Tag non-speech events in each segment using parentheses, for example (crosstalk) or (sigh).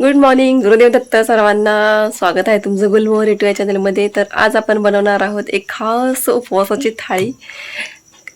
Good morning Gurudev Datta सर्वांना. स्वागत आहे तुमचं गुलमोहर या चॅनलमध्ये तर आज आपण बनवणार आहोत एक खास उपवासाची थाळी.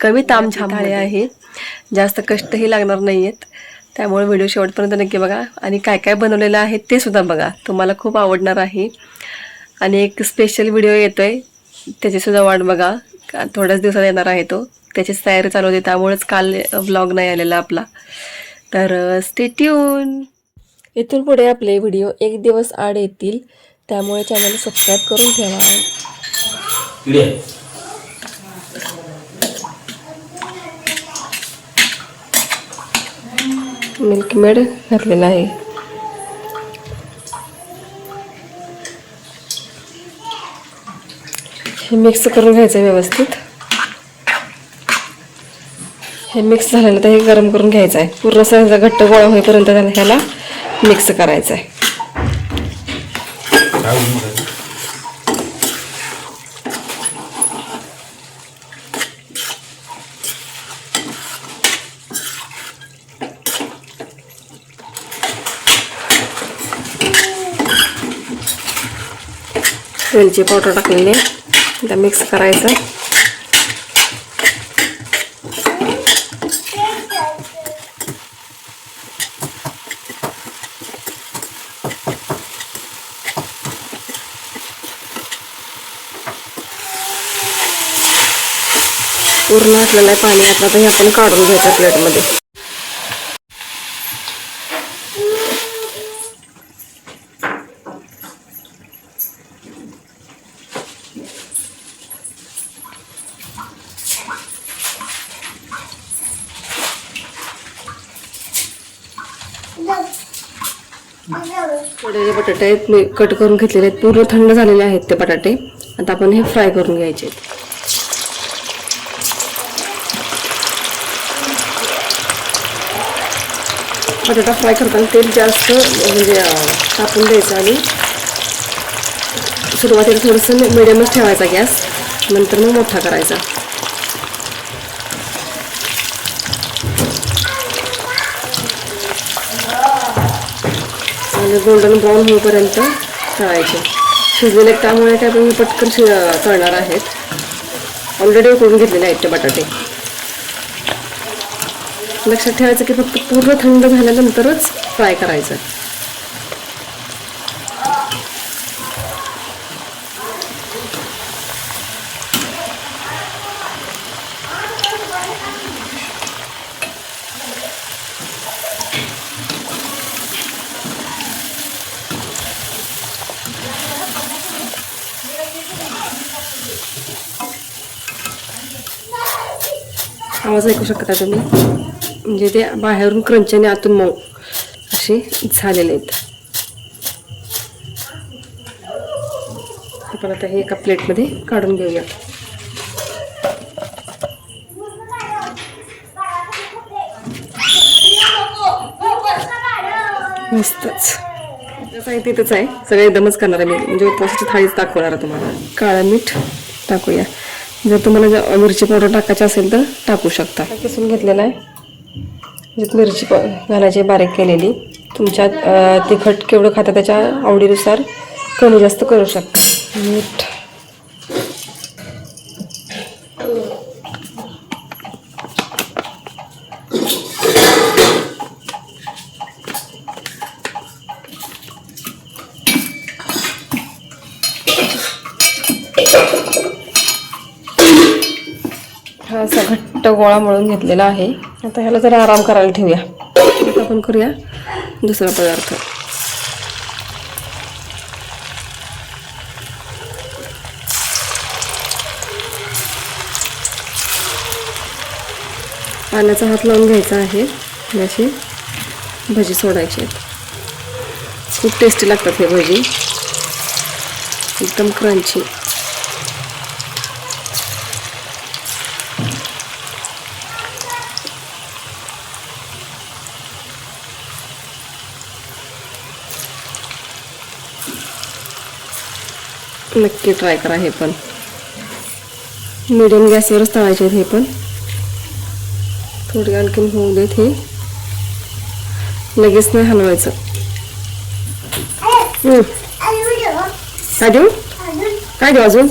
कमी तामछाम थाळी आहे. जास्त कष्टही लागणार नाही आहेत त्यामुळे व्हिडिओ शेवटपर्यंत नक्की बघा. आणि काय काय बनवलेलं आहे ते सुद्धा बघा. तुम्हाला खूप आवडणार आहे. आणि एक स्पेशल व्हिडिओ येतोय. त्याची सुद्धा वाट बघा. थोड्याच दिवसात येणार आहे तो. त्याचीच तयारी चालू होती. त्यामुळेच काल ब्लॉग नाही आलेला आपला. तर स्टेट्यून इथून पुढे आपले व्हिडिओ एक दिवस आड येतील. त्यामुळे चॅनल सबस्क्राईब करून ठेवा. मिल्कमेड घातलेला आहे. हे मिक्स करून घ्यायचं आहे व्यवस्थित. हे मिक्स झालेलं तर हे गरम करून घ्यायचं आहे पूर्ण ह्याचा घट्ट गोळा होईपर्यंत त्याला ह्याला मिक्स करायचं आहे. वेलची पावडर टाकलेली आहे. आता मिक्स करायचं. पूर्ण आटलेलं आहे पाणी आता हे आपण काढून घ्यायचं प्लेटमध्ये. थोडे बटाटे आहेत मी कट करून घेतलेले आहेत पूर्ण थंड झालेले आहेत ते बटाटे. आता आपण हे फ्राय करून घ्यायचे आहेत. बटाटा फ्राय करताना तेल जास्त म्हणजे कापून तापून द्यायचं आणि सुरुवातीला थोडंसं मिडियमच ठेवायचा गॅस नंतर मग मोठा करायचा. आणि गोल्डन ब्राऊन होईपर्यंत तळायचे शिजलेले त्यामुळे काय पण पटकन शि तळणार आहेत. ऑलरेडी उकळून घेतलेले आहेत ते बटाटे. लक्षात ठेवायचं की फक्त पूर्ण थंड झाल्यानंतरच फ्राय करायचं. आवाज ऐकू शकता तुम्ही? म्हणजे ते बाहेरून क्रंच आणि आतून मऊ असे झालेले आहेत. आपण आता हे एका प्लेटमध्ये काढून घेऊया. मस्तच. आहे तिथंच आहे. सगळं एकदमच करणार आहे मी. म्हणजे उपवासाची थाळीच दाखवणार आहे तुम्हाला. काळं मीठ टाकूया. जर तुम्हाला जर मिरची पावडर टाकायची असेल तर टाकू शकता. किसून घेतलेला आहे. त्याच्यात मिरची प घालायची बारीक केलेली. तुमच्या तिखट केवढं खाता त्याच्या आवडीनुसार कमी जास्त करू शकता. मीठ हा असा घट्ट गोळा मळून घेतलेला आहे. आता ह्याला जरा आराम करायला ठेवूया. आपण करूया दुसरा पदार्थ. पाण्याचा हात लावून घ्यायचा आहे. अशी भजी सोडायची आहेत. खूप टेस्टी लागतात हे भजी. एकदम क्रंची नक्की ट्राय करा हे पण. मिडियम गॅसवरच तळायचे आहेत हे पण. थोडी आणखीन होऊ देत हे. लगेच नाही हलवायचं. काय देऊ? काय देऊ अजून?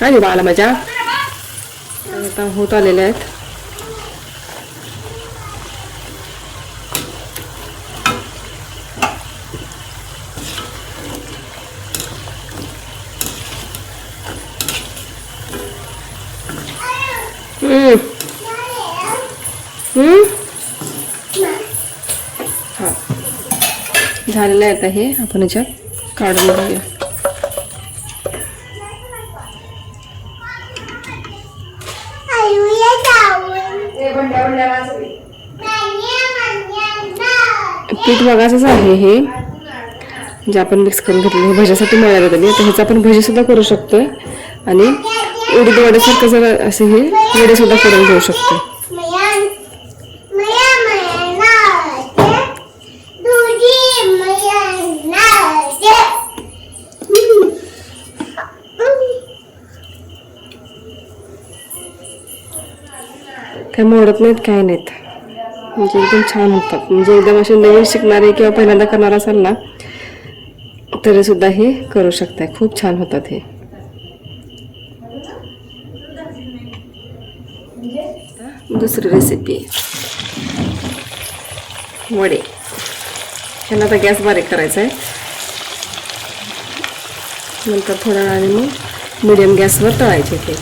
काय देऊ बाळाला माझ्या आता होत आलेल्या आहेत हम्म. हम्म? हा झालेलं आहे आता हे. आपण याच्यात काढून घेऊया. पीठ बघायचंच आहे हे जे आपण मिक्स करून घेतलं हे भज्यासाठी मिळालं कधी आता ह्याचं आपण भजीसुद्धा करू शकतोय. आणि उडीद वड्यासारखं जर असे हे वडेसुद्धा करून घेऊ शकतो काय मोडत नाहीत काय नाहीत. म्हणजे एकदम छान होतात. म्हणजे एकदम असे नवीन शिकणारे किंवा पहिल्यांदा करणार असाल ना तरी सुद्धा हे करू शकताय. खूप छान होतात हे. दुसरी रेसिपी वडे. ह्याला आता गॅस बारीक करायचा आहे नंतर थोड्या वेळाने मग मिडियम गॅसवर तळायचे ते.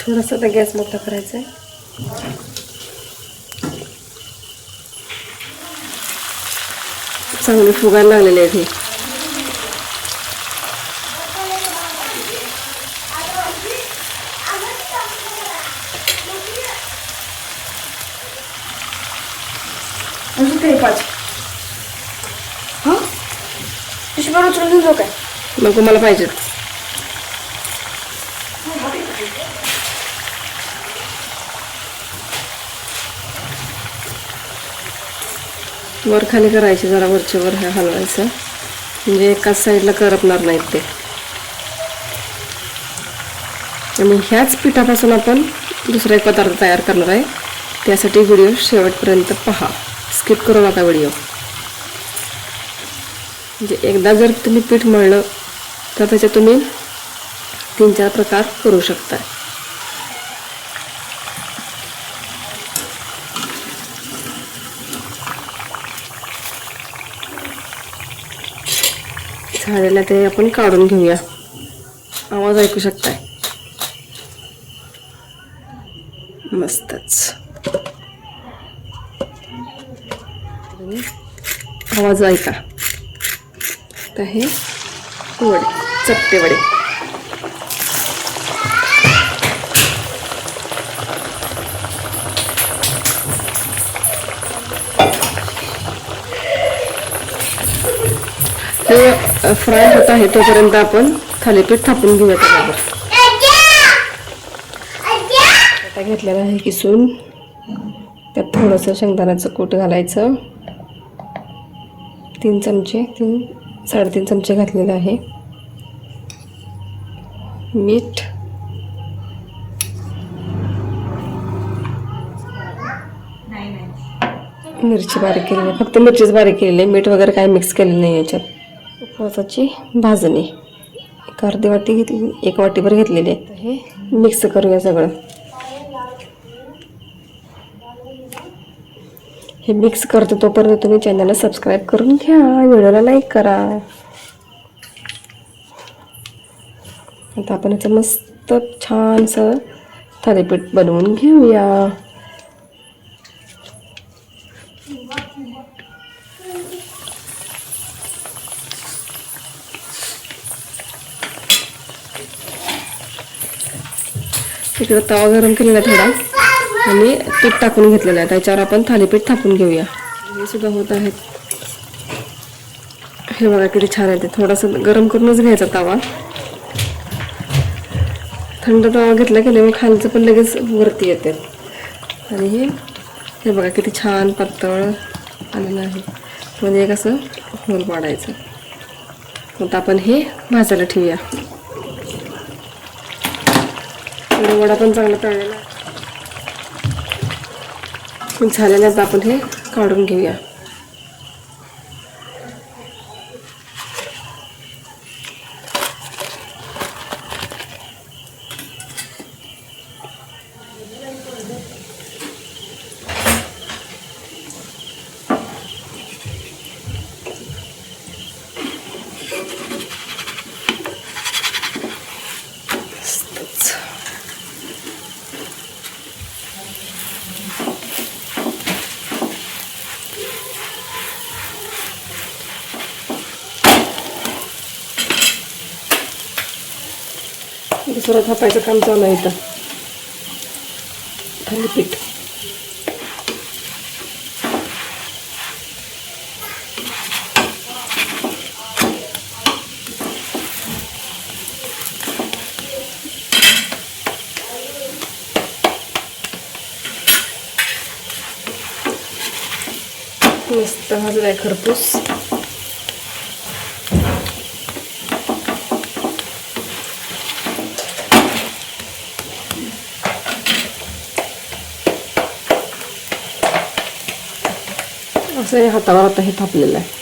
थोडासा आता गॅस मोठा करायचा आहे. चांगले फुगायला लागलेले आहेत हे. अजून काही पाच. हा? पिशवीवर उचलून घेऊन जाऊ काय नको मला पाहिजेत. वर खाली करायचे जरा वरच्या वर हे हलवायचं. म्हणजे एकाच साईडला करपणार नाहीत ते. आणि ह्याच पिठापासून आपण दुसरा एक पदार्थ तयार करणार आहे. त्यासाठी व्हिडिओ शेवटपर्यंत पहा. स्किप करू नका व्हिडिओ. म्हणजे एकदा जर तुम्ही पीठ मळलं तर त्याचे तुम्ही तीन चार प्रकार करू शकता झालेला ते आपण काढून घेऊया. आवाज ऐकू शकताय? मस्तच. आवाज ऐका. तर हे वडे चपटे वडे. हे फ्राय होत आहे तोपर्यंत आपण थालीपीठ थापून घेऊया आता घेतलेलं आहे किसून. त्यात थोडंसं शेंगदाण्याचं कूट घालायचं. तीन चमचे तीन साडेतीन चमचे घातलेले आहे. मीठ. मिरची बारीक केलेली फक्त मिरचीच बारीक केलेली आहे. मीठ वगैरे काही मिक्स केलेलं नाही याच्यात. उपवासाची भाजणी. एक अर्धी वाटी घेतली एक वाटीभर घेतलेली आहे. हे मिक्स करूया सगळं. हे मिक्स करतो तोपर्यंत तुम्ही चॅनलला सबस्क्राईब करून घ्या. व्हिडिओला लाईक करा. आता आपण याचं मस्त छानसं थालीपीठ बनवून घेऊया. इकडे तवा गरम केलेला आहे थोडा आणि तूप टाकून घेतलेलं आहे. त्याच्यावर आपण थालीपीठ थापून घेऊया. हे सुद्धा होत आहेत. हे बघा किती छान आहे ते. थोडंसं गरम करूनच घ्यायचा तवा. थंड तवा घेतला की मग खालचं पण लगेच वरती येते. आणि हे हे बघा किती छान पातळ आलेलं आहे. म्हणजे एक असं होल पाडायचं. मग आपण हे भाजायला ठेवूया. इकडे वडा पण चांगला तळलेला आहे. झाल्यानंतर आपण हे काढून घेऊया दुसरं थापायचं काम चालू आहे इथं. थालीपीठ मस्त भाजलाय खरपूस. असं हे हातावर आता हे थापलेलं आहे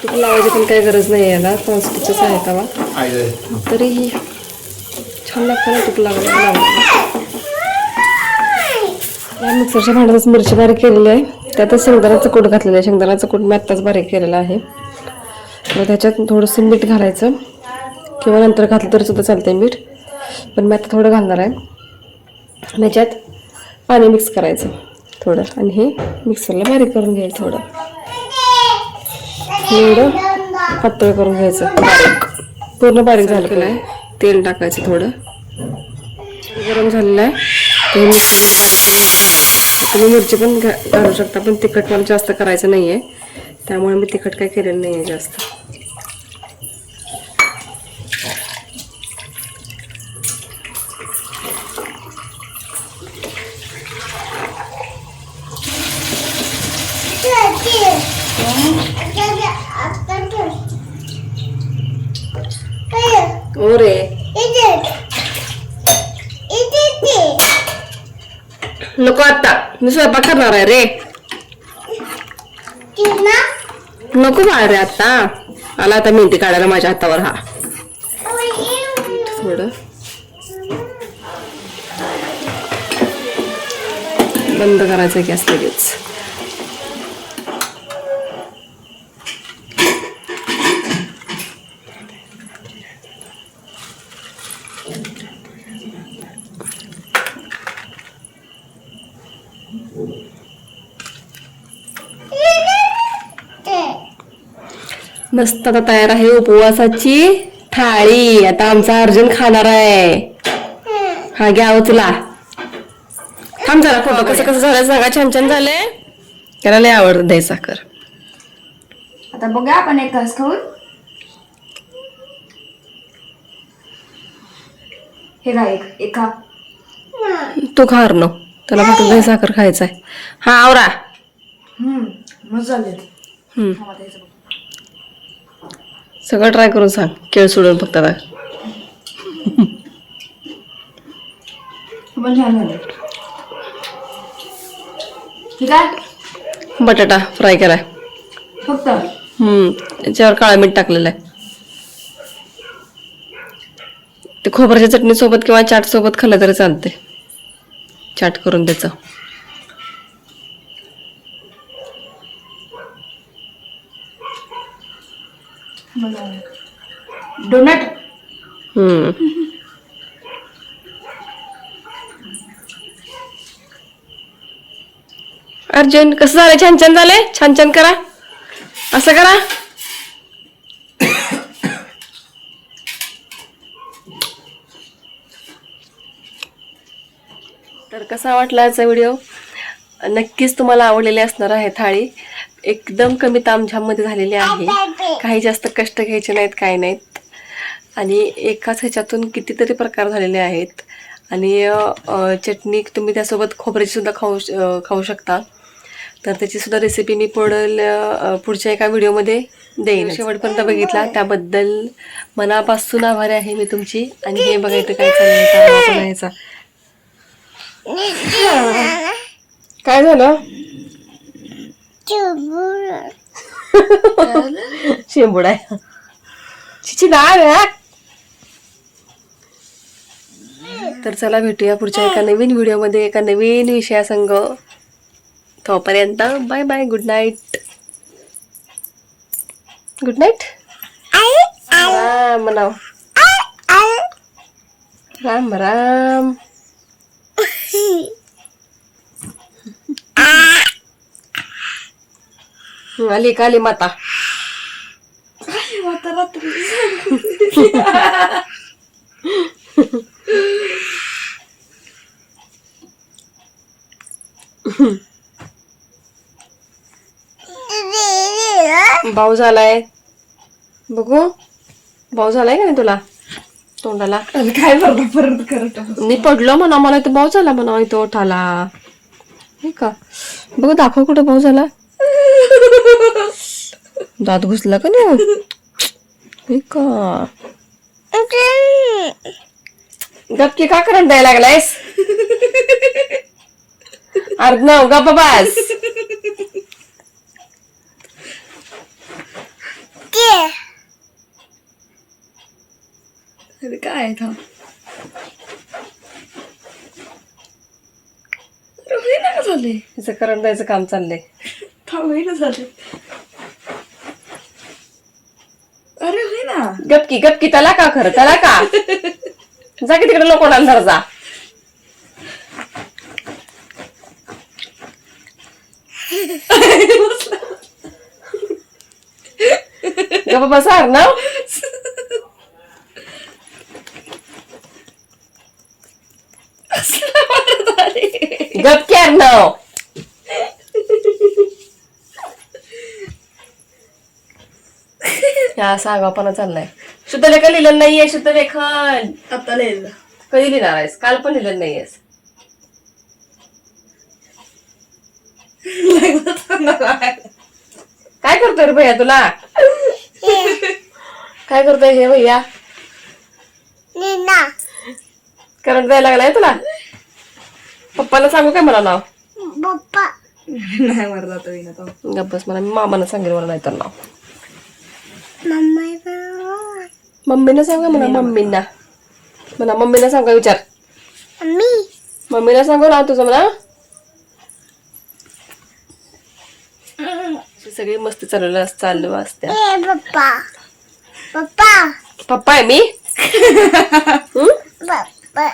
तूप लावायची पण काही गरज नाही याला कॉन्स्टिकच आहे तवा तरीही छान लागतं ना तूप लागलं मिक्सरच्या भांड्यातच मिरची बारीक केलेली आहे त्यातच शेंगदाण्याचं कूट घातलेलं आहे. शेंगदाण्याचं कूट मी आत्ताच बारीक केलेलं आहे. मग त्याच्यात थोडंसं मीठ घालायचं. किंवा नंतर घातलं तरी सुद्धा चालतंय मीठ. पण मी आता थोडं घालणार आहे. आणि याच्यात पाणी मिक्स करायचं थोडं. आणि हे मिक्सरला बारीक करून घ्यायचं थोडं. एवढं पातळ करून घ्यायचं. बारीक. पूर्ण बारीक झालं आहे तेल टाकायचं थोडं. गरम झालेलं आहे. ते मिरची बारीक घालायचं. तुम्ही मिरची पण घा- घालू शकता पण तिखट मला जास्त करायचं नाही आहे त्यामुळे मी तिखट काही केलेलं नाही आहे जास्त हो रे नको आता मी स्वयंपाक करणार आहे रे. नको बाळ रे आता. आला आता मेहंदी काढायला माझ्या हातावर हा. थोडं. बंद करायचं गॅस लगेच. मस्त आता तयार आहे उपवासाची. थाळी. आता आमचा अर्जुन खाणार आहे. हा घ्या हो तुला थांब जरा फोटो कसं कसं झालं सांगा. छान छान झाले. त्याला लय आवडत दही साखर. आता बघा आपण एक घास खाऊन. हे का एक एक खा. तू खार न त्याला फक्त दही साखर खायचं आहे हा आवरा. हम्म मस्त झाले. हम्म. सगळं ट्राय करून सांग. केळ सोडून फक्त आता. ठीक आहे? बटाटा फ्राय केलाय. फक्त? हम्म. याच्यावर काळं मीठ टाकलेलं आहे. ते खोबऱ्याच्या चटणी सोबत किंवा चाट सोबत खाल्लं तरी चालते चाट करून त्याचं. डोनट. हम्म. अर्जुन कसं झालं? छान छान झालंय छान छान करा. असं करा. तर कसा वाटला याचा व्हिडिओ? नक्कीच तुम्हाला आवडलेली असणार आहे थाळी. एकदम कमी तामझाममध्ये झालेली आहे. काही जास्त कष्ट घ्यायचे नाहीत काही नाहीत. आणि एकाच ह्याच्यातून कितीतरी प्रकार झालेले आहेत. आणि चटणी तुम्ही त्यासोबत खोबऱ्याची सुद्धा खाऊ खाऊ शकता. तर त्याची सुद्धा रेसिपी मी पुढील पुढच्या एका व्हिडिओमध्ये देईन. शेवटपर्यंत बघितला. त्याबद्दल मनापासून आभारी आहे मी तुमची. आणि हे बघायचं काय बनायचा काय झालं? (laughs) शेंबुडा. चिची. तर चला भेटूया पुढच्या एका नवीन व्हिडिओमध्ये एका नवीन विषयासंग. तोपर्यंत bye bye good night good night Ram म्हणाव राम राम. आली काली माता? भाऊ झालाय. बघू. भाऊ झालाय का नाही तुला? तोंडाला. काय परत करत मी पडलो म्हणा मला इथं भाऊ झाला म्हणा इथं ओठाला. हे का? बघू दाखव कुठं भाऊ झाला. दात घुसला का नाही का? गपकी का करंट द्यायला लागलायस? अर्धनव गप्पा बास. अरे काय होईना का झाले? तिचं करंट द्यायचं काम चाललंय. थांब होईना झाले. अरे होईना गपकी गपकी त्याला का खरं त्याला का? जा की तिकडे लोक अंधार जा. गप्पा बसा ना गपकी अर्णव. या सागापणा चाललाय. शुद्ध लेखन लिहिलं नाहीये शुद्ध लेखन आता लिहिलं. कधी लिहिणार आहेस? काल पण लिहिलं नाहीयेस. काय करतोय रे भैया तुला? काय करतोय हे भैया? करंट द्यायला लागलाय तुला? पप्पाला सांगू काय मला नाव? नाही मरत आता होईना थांब गप्पस मला मामानं सांगेल मला नाही तर नाव. मम्मीनं सांगा म्हणा मम्मींना म्हणा मम्मीला सांगा विचार मम्मीला सांगू ना तुझं म्हणा सगळी मस्ती चालू चालू असत्या पप्पा पप्पा पप्पा आहे मी हं? पप्पा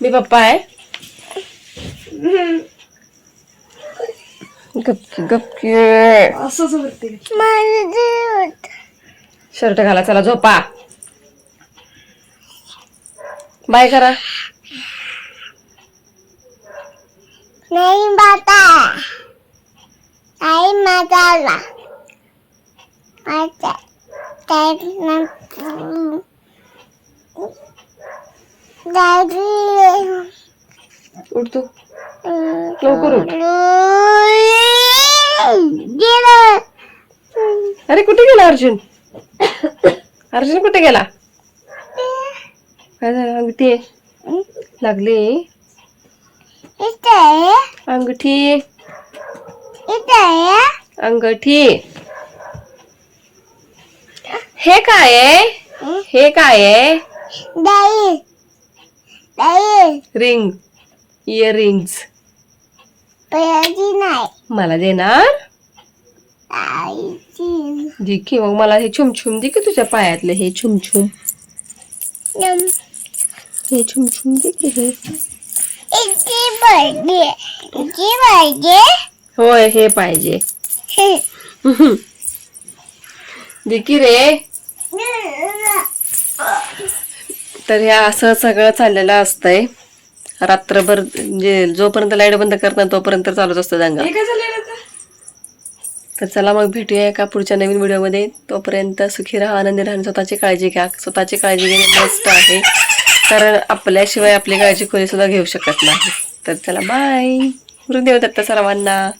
मी पप्पा आहे गपकी गपकी असंच माझं शर्ट घाला चला झोपा बाय करा. नाही बाता नाही माझाला माझा लवकर उठ. अरे कुठे गेला अर्जुन? अर्जुन कुठे गेला? काय झालं? अंगठी लागली. अंगठी. अंगठी. हे काय आहे? हे? काय आहे? रिंग. इयर रिंग्स मला देणार? आईची दे की मग मला हे छुमछुम दे की तुझ्या पायातले हे छुमछुम. हे छुमछुम दे की हे इथे पाहिजे इथे पाहिजे होय हे पाहिजे. दे की रे. तर हे असं सगळं चाललेलं असतंय. रात्रभर म्हणजे जोपर्यंत लाइट बंद करणार तोपर्यंत चालूच असतं दंगा. तर चला मग भेटूया एका पुढच्या नवीन व्हिडिओमध्ये. तोपर्यंत सुखी राहा आनंदी राहा स्वतःची काळजी घ्या. स्वतःची काळजी घेणे मस्त आहे. कारण आपल्याशिवाय आपली काळजी कोणी सुद्धा घेऊ शकत नाही. तर चला बाय गुरुदेव दत्त सर्वांना.